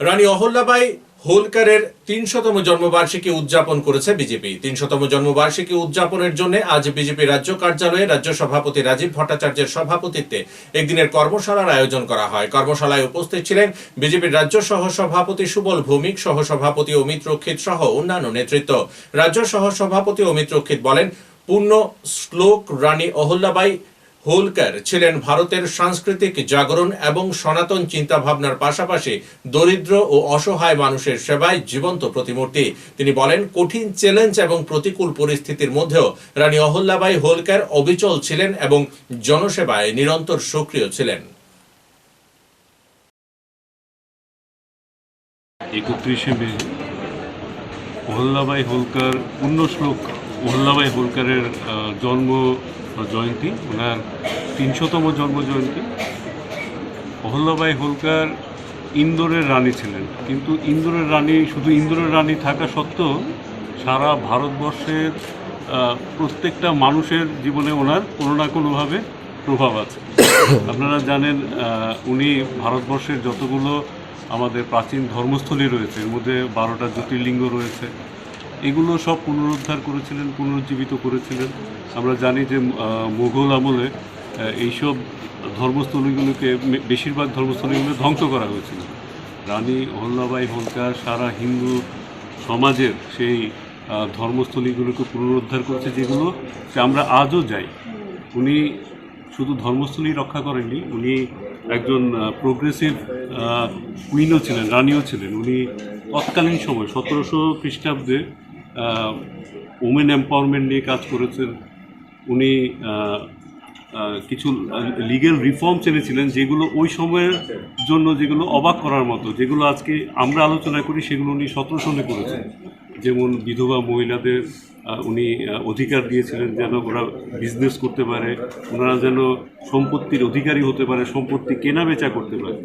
রানী অহল্যাবাই হোলকারের তিনশতম জন্মবার্ষিকী উদযাপন করেছে বিজেপি। তিনশতম জন্মবার্ষিকী উদযাপনের জন্য আজ বিজেপি রাজ্য কার্যালয়ে রাজ্য সভাপতি রাজীব ভট্টাচার্যের সভাপতিত্বে একদিনের কর্মশালার আয়োজন করা হয়। কর্মশালায় উপস্থিত ছিলেন বিজেপির রাজ্য সহ সভাপতি সুবল ভৌমিক সহ সভাপতি অমিত রক্ষিত সহ অন্যান্য নেতৃত্ব। রাজ্য সহ সভাপতি অমিত রক্ষিত বলেন, পূর্ণ শ্লোক রানী অহল্যাবাই হোলকার ছিলেন ভারতের সাংস্কৃতিক জাগরণ এবং সনাতন চিন্তাভাবনার পাশাপাশি দরিদ্র ও অসহায় মানুষের সেবায় জীবন্ত প্রতিমূর্তি। তিনি বলেন, কঠিন চ্যালেঞ্জ এবং প্রতিকূল পরিস্থিতির মধ্যেও রানী অহল্যাবাই হোলকার অবিচল ছিলেন এবং জনসেবায় নিরন্তর সক্রিয় ছিলেন। একত্রিশে মে, অহল্যাবাই হোলকার পূর্ণশ্লোক অহল্যাবাই হোলকারের জন্ম জয়ন্তী ওনার তিনশোতম জন্ম জয়ন্তী অহল্যাবাই হোলকার ইন্দোরের রানী ছিলেন। কিন্তু ইন্দোরের রানী, শুধু ইন্দোরের রানী থাকা সত্ত্বেও সারা ভারতবর্ষের প্রত্যেকটা মানুষের জীবনে ওনার কোনো না কোনোভাবে প্রভাব আছে। আপনারা জানেন উনি ভারতবর্ষের যতগুলো আমাদের প্রাচীন ধর্মস্থলী রয়েছে, এর মধ্যে বারোটা জ্যোতির্লিঙ্গ রয়েছে এগুলো সব পুনরুদ্ধার করেছিলেন, পুনরুজ্জীবিত করেছিলেন। আমরা জানি যে মুঘল আমলে এইসব ধর্মস্থলীগুলোকে বেশিরভাগ ধর্মস্থলীগুলো ধ্বংস করা হয়েছিল। রানী অহল্যাবাই, হোলকার, সারা হিন্দু সমাজের সেই ধর্মস্থলীগুলোকে পুনরুদ্ধার করেছে যেগুলো আমরা আজও যাই। উনি শুধু ধর্মস্থলী রক্ষা করেননি, উনি একজন প্রোগ্রেসিভ কুইনও ছিলেন, রানীও ছিলেন। উনি তৎকালীন সময়, সতেরোশো খ্রিস্টাব্দে ওমেন এম্পাওয়ারমেন্ট নিয়ে কাজ করেছেন। উনি কিছু লিগেল রিফর্মস এনেছিলেন যেগুলো ওই সময়ের জন্য যেগুলো অবাক করার মতো, যেগুলো আজকে আমরা আলোচনা করি সেগুলো উনি সতেরো করেছেন। যেমন বিধবা মহিলাদের উনি অধিকার দিয়েছিলেন যেন ওরা বিজনেস করতে পারে, ওনারা যেন সম্পত্তির অধিকারী হতে পারে, সম্পত্তি কেনা বেচা করতে পারে।